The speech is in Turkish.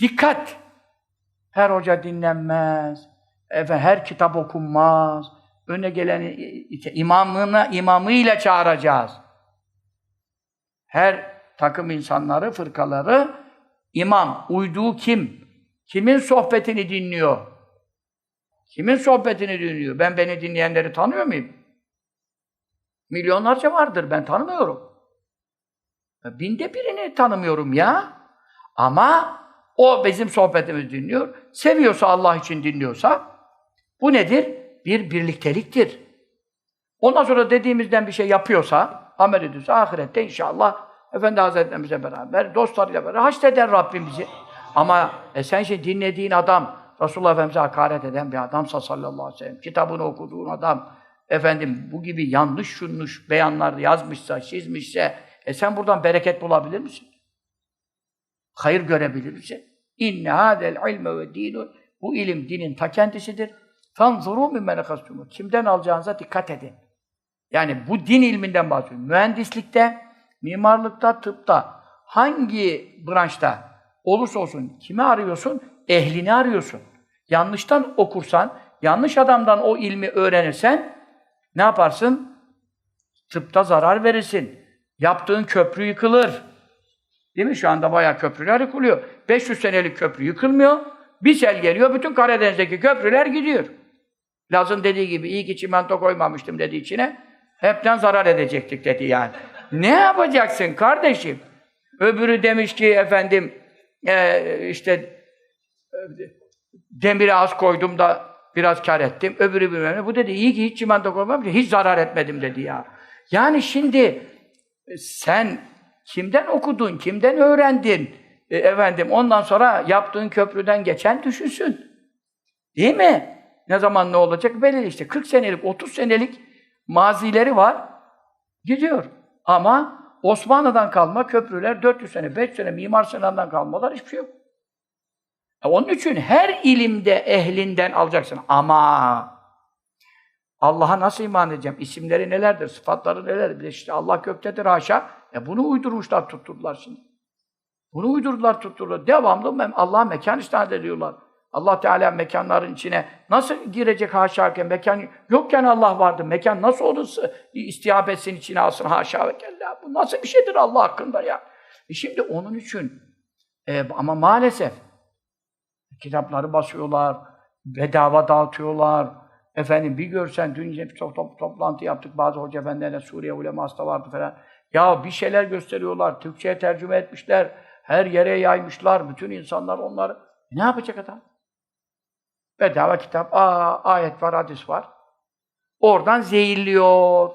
Dikkat! Her hoca dinlenmez. Efendim, her kitap okunmaz. Önüne geleni işte imamına, imamıyla çağıracağız. Her takım insanları, fırkaları imam, uyduğu kim? Kimin sohbetini dinliyor? Kimin sohbetini dinliyor? Ben beni dinleyenleri tanıyor muyum? Milyonlarca vardır, ben tanımıyorum. Binde birini tanımıyorum ya. Ama o bizim sohbetimizi dinliyor. Seviyorsa Allah için dinliyorsa bu nedir? Bir birlikteliktir. Ondan sonra dediğimizden bir şey yapıyorsa, amel ediyorsa ahirette inşallah Efendi Hazretlerimizle beraber, dostlarıyla beraber haşreder Rabbim bizi. Ama e sen şimdi dinlediğin adam, Resulullah Efendimiz'e hakaret eden bir adamsa sallallahu aleyhi ve sellem, kitabını okuduğun adam, efendim bu gibi yanlış şunluş beyanlar yazmışsa, çizmişse, e sen buradan bereket bulabilir misin? Hayır görebilir misin? İnne hadel ilme ve dinun. Bu ilim dinin ta kendisidir. Fanzuru mimmen akastumu. Kimden alacağınıza dikkat edin. Yani bu din ilminden bahsediyorum. Mühendislikte, mimarlıkta, tıpta, hangi branşta olursa olsun, kimi arıyorsun? Ehlini arıyorsun. Yanlıştan okursan, yanlış adamdan o ilmi öğrenirsen, ne yaparsın? Tıpta zarar verirsin. Yaptığın köprü yıkılır. Değil mi? Şu anda bayağı köprüler yıkılıyor. 500 senelik köprü yıkılmıyor. Bir sel geliyor, bütün Karadeniz'deki köprüler gidiyor. Laz'ın dediği gibi, iyi ki çimento koymamıştım dedi içine. Hepten zarar edecektik dedi yani. ne yapacaksın kardeşim? Öbürü demiş ki efendim, e, işte e, demiri az koydum da biraz kar ettim. Öbürü bilmem ne. Bu dedi iyi ki hiç çimento koymamıştım, hiç zarar etmedim dedi ya. Yani şimdi sen kimden okudun, kimden öğrendin? E, efendim ondan sonra yaptığın köprüden geçen düşünsün. Değil mi? Ne zaman ne olacak belli işte. 40 senelik, 30 senelik mazileri var. Gidiyor. Ama Osmanlı'dan kalma köprüler 400 sene, 5 sene Mimar Sinan'dan kalmalar hiçbir şey yok. E, onun için her ilimde ehlinden alacaksın. Ama Allah'a nasıl iman edeceğim? İsimleri nelerdir? Sıfatları nelerdir? Bir işte Allah göktedir haşa. E bunu uydurmuşlar, tutturdular şimdi. Bunu uydurdular, tutturdular. Devamlı Allah'a mekan isnat ediyorlar. Allah Teala mekanların içine nasıl girecek haşa mekan yokken Allah vardı. Mekan nasıl olursa istihab etsin içine alsın haşa ve kella. Bu nasıl bir şeydir Allah hakkında ya? E şimdi onun için e, ama maalesef kitapları basıyorlar, bedava dağıtıyorlar. Efendim bir görsen dün bir top, top, toplantı yaptık bazı hoca efendilerine Suriye uleması da vardı falan. Ya bir şeyler gösteriyorlar, Türkçe'ye tercüme etmişler, her yere yaymışlar, bütün insanlar onları. Ne yapacak adam? Bedava kitap, aa, ayet var, hadis var. Oradan zehirliyor.